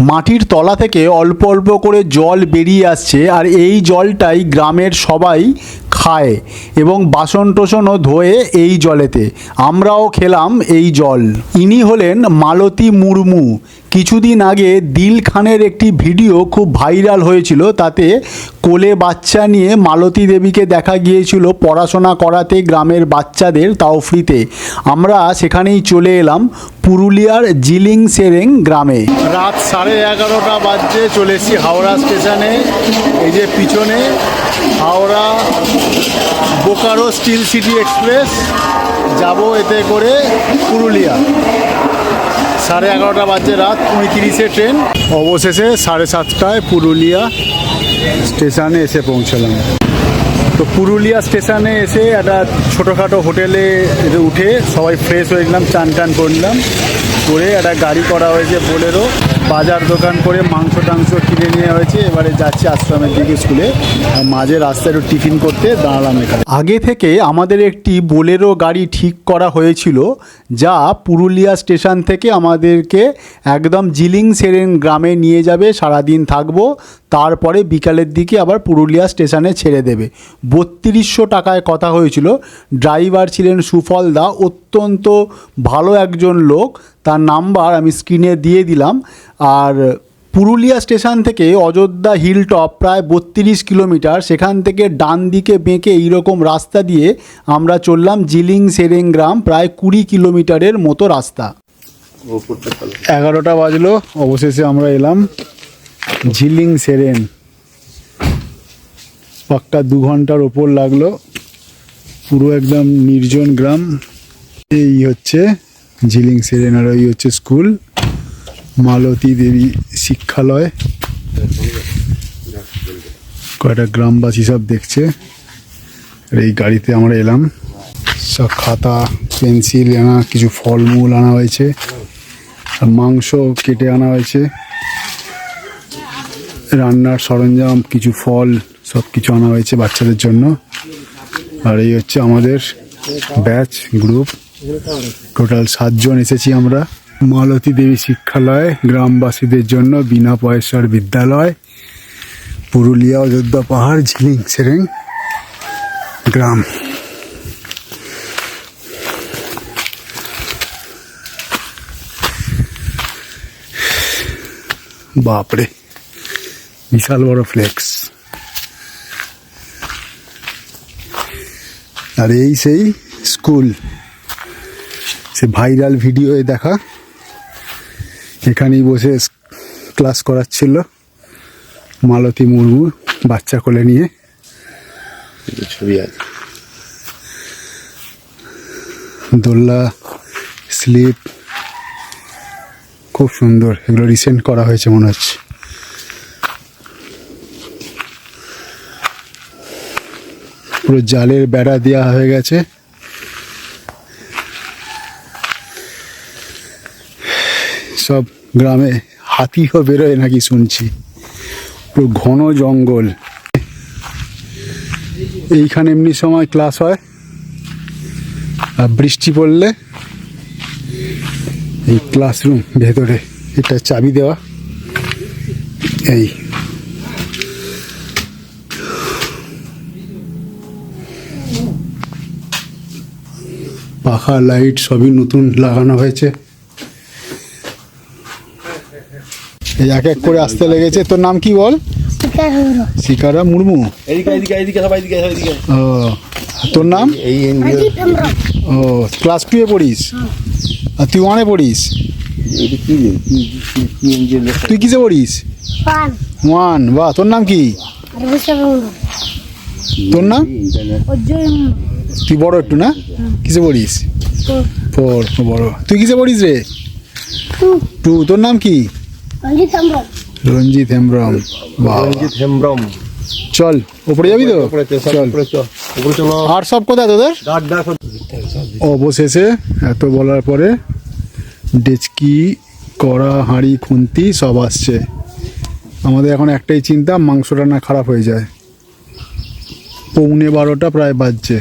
মাটির তলা থেকে অল্প অল্প করে জল বেরিয়ে আসছে আর এই জলটাই গ্রামের সবাই খায় এবং বাসন টোসনও ধোয়ে এই জলেতে। আমরাও খেলাম এই জল। ইনি হলেন মালতী মুর্মু। কিছুদিন আগে দিল খানের একটি ভিডিও খুব ভাইরাল হয়েছিল, তাতে কোলে বাচ্চা নিয়ে মালতী দেবীকে দেখা গিয়েছিল পড়াশোনা করাতে গ্রামের বাচ্চাদের তাও ফ্রিতে আমরা সেখানেই চলে এলাম পুরুলিয়ার জিলিং সেরেং গ্রামে। রাত সাড়ে এগারোটা বাজছে চলে এসেছি হাওড়া স্টেশনে। এই যে পিছনে Howrah Bokaro steel city express যাব এতে করে পুরুলিয়া। সাড়ে এগারোটা বাজে রাত পঁয়ত্রিশে ট্রেন। অবশেষে সাড়ে সাতটায় পুরুলিয়া স্টেশনে এসে পৌঁছলাম। তো পুরুলিয়া স্টেশনে এসে একটা ছোটোখাটো হোটেলে উঠে সবাই ফ্রেশ হয়ে গেলাম, চান টান করলাম করে একটা গাড়ি করা হয়েছে বোলেরো, বাজার দোকান করে মাংস টাংস কিনে নিয়ে হয়েছে। এবারে যাচ্ছি আশ্রমের দিকে স্কুলে। মাঝে রাস্তায় একটু টিফিন করতে দাঁড়ালাম এখানে। আগে থেকে আমাদের একটি বোলেরো গাড়ি ঠিক করা হয়েছিল, যা পুরুলিয়া স্টেশন থেকে আমাদেরকে একদম জিলিং সেরেন গ্রামে নিয়ে যাবে, সারাদিন থাকব। তারপরে বিকালের দিকে আবার পুরুলিয়া স্টেশনে ছেড়ে দেবে। বত্রিশশো টাকায় কথা হয়েছিল। ড্রাইভার ছিলেন সুফল দা অত্যন্ত ভালো একজন লোক। তার নাম্বার আমি স্ক্রিনে দিয়ে দিলাম। আর পুরুলিয়া স্টেশন থেকে অযোধ্যা হিল টপ প্রায় বত্রিশ কিলোমিটার সেখান থেকে ডান দিকে বেঁকে এইরকম রাস্তা দিয়ে আমরা চললাম জিলিং সেরেং গ্রাম প্রায় কুড়ি কিলোমিটারের মতো রাস্তা। এগারোটা বাজলো অবশেষে আমরা এলাম ঝিলিং সেরেন পাক্কা দু ঘণ্টার ওপর লাগল। পুরো একদম নির্জন গ্রাম। এই হচ্ছে ঝিলিং সেরেন আর ওই হচ্ছে স্কুল। মালতী দেবী শিক্ষালয়। কয়টা গ্রামবাসী সব দেখছে। আর এই গাড়িতে আমরা এলাম। সব খাতা, পেন্সিল আনা, কিছু ফলমূল আনা হয়েছে। আর মাংস কেটে আনা হয়েছে। রান্নার সরঞ্জাম, কিছু ফল। সব কিছু আনা হয়েছে বাচ্চাদের জন্য। আর এই হচ্ছে আমাদের ব্যাচ গ্রুপ। টোটাল সাতজন এসেছি আমরা। মালতী দেবী শিক্ষালয়, গ্রামবাসীদের জন্য বিনা পয়সার বিদ্যালয়। পুরুলিয়া অযোধ্যা পাহাড় ঝিলিং সেরেং গ্রাম। বাপরে, বিশাল বড় ফ্লেক্স আর এই সেই স্কুল। সে ভাইরাল ভিডিওয়ে দেখা। এখানেই বসে ক্লাস করাচ্ছিল মালতী মুর্মু বাচ্চা কোলে নিয়ে। ছবি আছে। দোল্লা স্লিপ। খুব সুন্দর। এগুলো রিসেন্ট করা হয়েছে মনে হচ্ছে। পুরো জালের বেড়া দেওয়া হয়ে গেছে। সব গ্রামে হাতিও বেরোয় নাকি শুনছি। পুরো ঘন জঙ্গল। এইখানে এমনি সময় ক্লাস হয়। আর বৃষ্টি পড়লে এই ক্লাসরুম ভেতরে এটা চাবি দেওয়া। এই পাখা লাইট সবই নতুন লাগানো হয়েছে। এই এক এক করে আসতে লেগেছে। তোর নাম কি বল? শিকারা মুর্মু। এদিকে এদিকে এদিকে সবাই এদিকে সবাই এদিকে। ও তোর নাম? এই ও ক্লাস টুয়ে পড়িস? আর তুই ওয়ানে পড়িস? তুই কিসে পড়িস? ওয়ান বাহ তোর নাম কি? তোর নাম? তুই বড় একটু না? কিসে পড়িস? ফোর বড়। তুই কিসে পড়িস রে? টু তোর নাম কি? রঞ্জিত হেমব্রম। রঞ্জিত হেমব্রম। চল ওপরে যাবি তো? চল, উপরে। উপরে আর সব কোথায় তোদের? অবশেষে এত বলার পরে ডেচকি কড়া হাঁড়ি খুন্তি সব আসছে। আমাদের এখন একটাই চিন্তা মাংসটা না খারাপ হয়ে যায়। পৌনে বারোটা প্রায় বাজছে।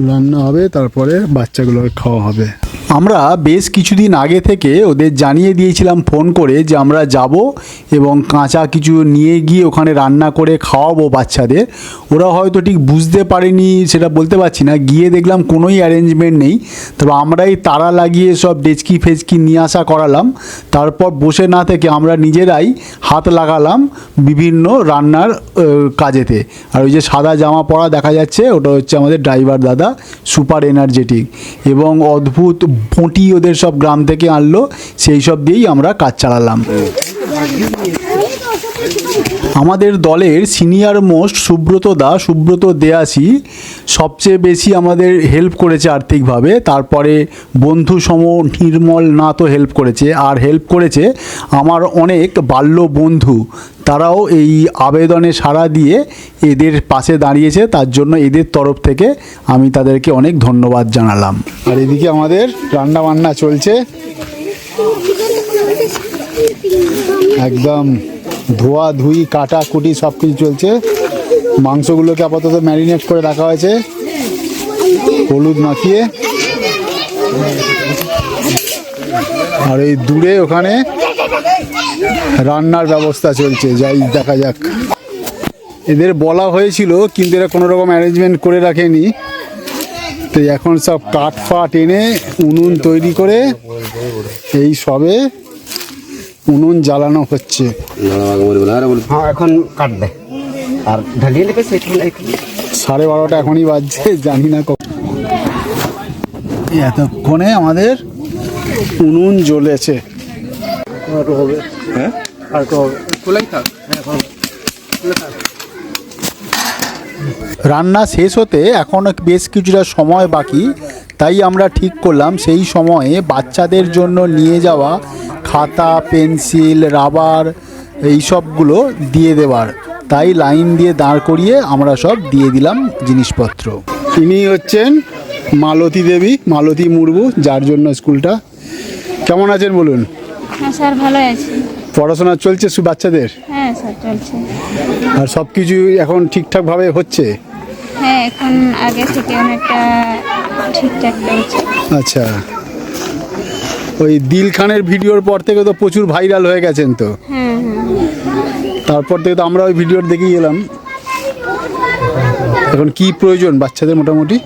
রান্না হবে তারপরে বাচ্চাগুলোকে খাওয়া হবে। আমরা বেশ কিছুদিন আগে থেকে ওদের জানিয়ে দিয়েছিলাম ফোন করে যে আমরা যাব এবং কাঁচা কিছু নিয়ে গিয়ে ওখানে রান্না করে খাওয়াবো বাচ্চাদের। ওরা হয়তো ঠিক বুঝতে পারেনি, সেটা বলতে পারছি না। গিয়ে দেখলাম কোনোই অ্যারেঞ্জমেন্ট নেই। তবে আমরাই তারা লাগিয়ে সব ডেচকি ফেচকি নিয়ে আসা করালাম। তারপর বসে না থেকে আমরা নিজেরাই হাত লাগালাম বিভিন্ন রান্নার কাজেতে। আর ওই যে সাদা জামা পরা দেখা যাচ্ছে, ওটা হচ্ছে আমাদের ড্রাইভার দাদা সুপার এনার্জেটিক এবং অদ্ভুত বঁটি ওদের সব গ্রাম থেকে আনলো সেই সব দিয়েই আমরা কাজ চালালাম। আমাদের দলের সিনিয়র মোস্ট সুব্রত দা, সুব্রত দেয়াসি সবচেয়ে বেশি আমাদের হেল্প করেছে আর্থিকভাবে। তারপরে বন্ধু সম নির্মল নাথও হেল্প করেছে, আর হেল্প করেছে আমার অনেক বাল্য বন্ধু। তারাও এই আবেদনে সাড়া দিয়ে এদের পাশে দাঁড়িয়েছে, তার জন্য এদের তরফ থেকে আমি তাদেরকে অনেক ধন্যবাদ জানালাম। আর এদিকে আমাদের রান্না বান্না চলছে। একদম। ধোয়া, ধুই, কাটা, কুটি সব কিছু চলছে। মাংসগুলোকে আপাতত ম্যারিনেট করে রাখা হয়েছে। হলুদ মাখিয়ে। আর এই দূরে ওখানে রান্নার ব্যবস্থা চলছে, যাই দেখা যাক। এদের বলা হয়েছিল, কিন্তু এরা কোনো রকম অ্যারেঞ্জমেন্ট করে রাখেনি। তো এখন সব কাঠ ফাট এনে উনুন তৈরি করে এই সবে উনুন জ্বালানো হচ্ছে। হ্যাঁ এখন কাটবে। আর ঢালিয়ে নেবে সাড়ে বারোটা এখনই বাজছে জানি না কখন। এতক্ষণে আমাদের উনুন জ্বলেছে। রান্না শেষ হতে এখন বেশ কিছুটা সময় বাকি তাই আমরা ঠিক করলাম সেই সময়ে বাচ্চাদের জন্য নিয়ে যাওয়া খাতা পেন্সিল রাবার এই সবগুলো দিয়ে দেওয়ার। তাই লাইন দিয়ে দাঁড় করিয়ে আমরা সব দিয়ে দিলাম জিনিসপত্র। ইনি হচ্ছেন মালতী দেবী মালতী মুর্মু যার জন্য স্কুলটা। কেমন আছেন বলুন? হ্যাঁ স্যার ভালো আছি। পড়াশোনা চলছে সু বাচ্চাদের? হ্যাঁ স্যার চলছে। আর সব কিছু এখন ঠিকঠাকভাবে হচ্ছে? হ্যাঁ এখন আগে থেকে অনেকটা ঠিকঠাক চলছে। আচ্ছা। ওই দিল খানের ভিডিওর পর থেকে তো প্রচুর ভাইরাল হয়ে গেছেন তো। তারপর থেকে তো আমরা ওই ভিডিওর দেখেই এলাম। এখন কি প্রয়োজন বাচ্চাদের মোটামুটি?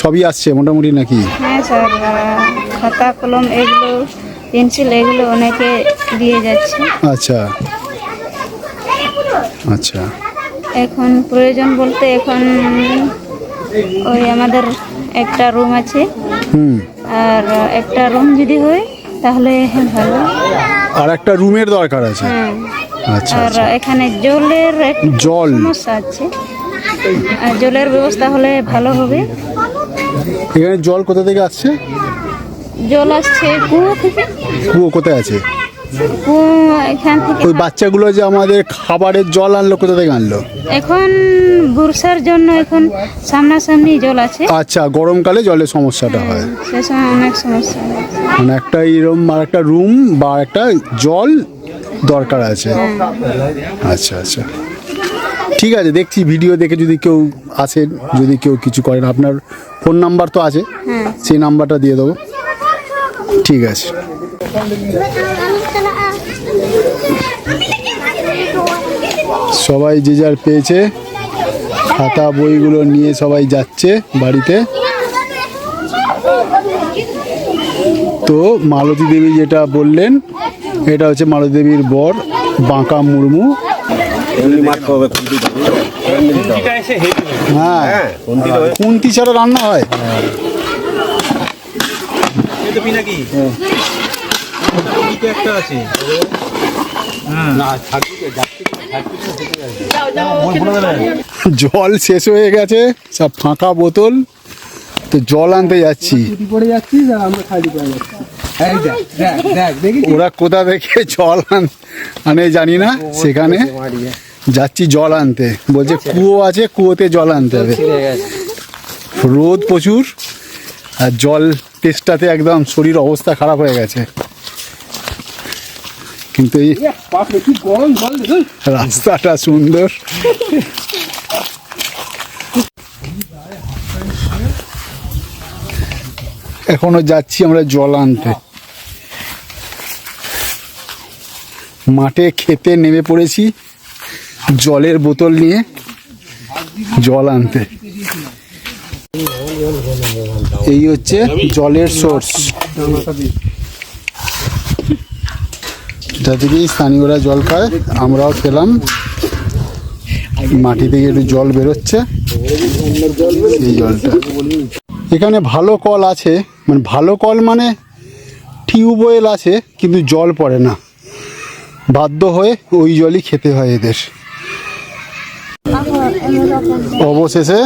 সবই আসছে মোটামুটি নাকি? হ্যাঁ স্যার খাতা কলম এগুলো পেন্সিল এগুলো অনেকে দিয়ে যাচ্ছে। আচ্ছা। আচ্ছা। এখন প্রয়োজন বলতে এখন ওই আমাদের একটা রুম আছে। হুম। আর একটা রুম যদি হয় তাহলে ভালো। আর একটা রুমের দরকার আছে? হ্যাঁ। আচ্ছা আর আচ্ছা। এখানে জলের জল? সমস্যা আছে। আর জলের ব্যবস্থা হলে ভালো হবে। এখানে জল কোথা থেকে আসছে? জল আসছে কুয়ো থেকে। কুয়ো কোথায় আছে? এখান থেকে ওই বাচ্চাগুলো যে আমাদের খাবারের জল আনলো কোথা থেকে আনলো? এখন বর্ষার জন্য এখন সামনাসামনি জল আছে। আচ্ছা গরমকালে জলের সমস্যাটা হয়। অনেক সমস্যা মানে একটা এরম আর একটা রুম বা একটা জল দরকার আছে। আচ্ছা আচ্ছা। ঠিক আছে দেখছি ভিডিও দেখে যদি কেউ আসেন যদি কেউ কিছু করেন আপনার ফোন নাম্বার তো আছে। সেই নাম্বারটা দিয়ে দেবো। ঠিক আছে। সবাই যে যার পেয়েছে, খাতা বইগুলো নিয়ে সবাই যাচ্ছে বাড়িতে। তো মালতী দেবী যেটা বললেন, এটা হচ্ছে মালতী দেবীর বর বাঁকা মুর্মু। হ্যাঁ কুন্তি ছাড়া রান্না হয়। জল শেষ হয়ে গেছে, সব ফাঁকা বোতল, তো জল আনতে যাচ্ছি। ওরা কোথা থেকে জল আন- আনে জানি না, সেখানে যাচ্ছি জল আনতে। বলছে, কুয়ো আছে, কুয়োতে জল আনতে হবে। রোদ প্রচুর, আর জল টেস্টটাতে একদম শরীর অবস্থা খারাপ হয়ে গেছে। কিন্তু এই রাস্তাটা সুন্দর। এখনও যাচ্ছি আমরা জল আনতে। মাঠে খেতে নেমে পড়েছি জলের বোতল নিয়ে জল আনতে। এই হচ্ছে জলের সোর্স এটা থেকেই স্থানীয়রা জল খায়, আমরাও খেলাম। মাটি থেকে একটু জল বেরোচ্ছে। এই জলটা। এখানে ভালো কল আছে। মানে ভালো কল মানে টিউবওয়েল আছে, কিন্তু জল পড়ে না। বাধ্য হয়ে ওই জলই খেতে হয় এদের। অবশেষে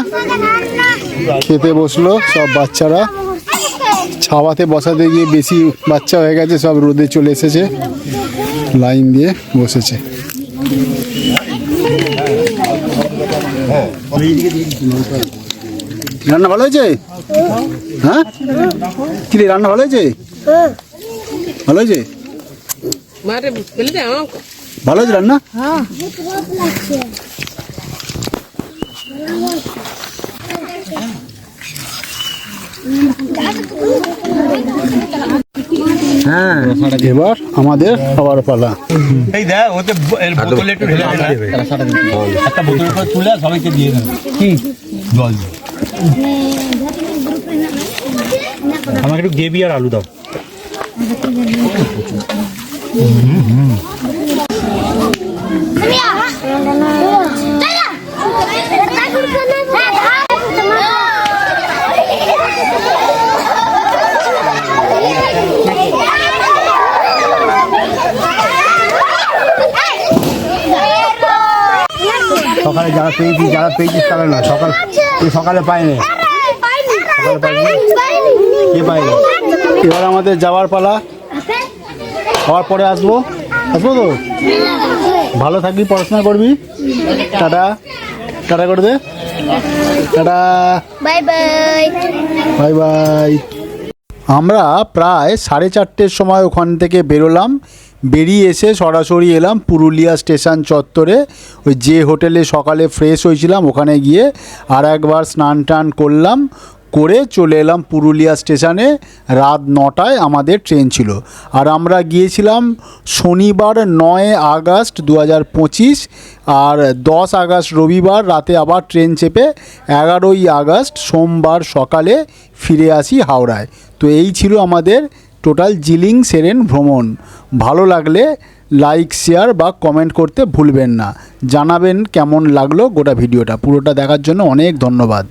খেতে বসল সব বাচ্চারা। ছাওয়াতে বসাতে গিয়ে বেশি বাচ্চা হয়ে গেছে, সব রোদে চলে এসেছে। লাইন দিয়ে বসেছে। রান্না ভালো হয়েছে? হ্যাঁ? কি রে, রান্না ভালো হয়েছে? ভালো হয়েছে? ভালো হয়েছে রান্না? এবার আমাদের খাবার পালা। এই দেখ ওতে বোতলে একটু ঢেলে দেবে। একটা বোতল করে তুলে সবাইকে দিয়ে দেবে। কি? জল আমাকে একটু গেবি আর আলু দাও। সকালে যারা পেয়েছি যারা পেয়েছিস তারা না সকাল তুই সকালে পাইনি কে পাইলো এবার আমাদের যাওয়ার পালা। হওয়ার পরে আসব। আসব তো? ভালো থাকবি পড়াশোনা করবি। টাটা। টাটা করে দে। Tata. Bye bye. Bye bye. আমরা প্রায় সাড়ে চারটের সময় ওখান থেকে বেরোলাম। বেরিয়ে এসে সরাসরি এলাম পুরুলিয়া স্টেশন চত্বরে। ওই যে হোটেলে সকালে ফ্রেশ হয়েছিলাম, ওখানে গিয়ে আর একবার স্নান টান করলাম, করে চলে এলাম পুরুলিয়া স্টেশনে। রাত নটায় আমাদের ট্রেন ছিল। আর আমরা গিয়েছিলাম শনিবার নয় আগস্ট দু হাজার পঁচিশ আর দশ আগস্ট রবিবার রাতে আবার ট্রেন চেপে এগারোই আগস্ট সোমবার সকালে ফিরে আসি হাওড়ায়। তো এই ছিল আমাদের টোটাল জিলিং সেরেন ভ্রমণ। ভালো লাগলে লাইক, শেয়ার বা কমেন্ট করতে ভুলবেন না। জানাবেন কেমন লাগল গোটা ভিডিওটা। পুরোটা দেখার জন্য অনেক ধন্যবাদ।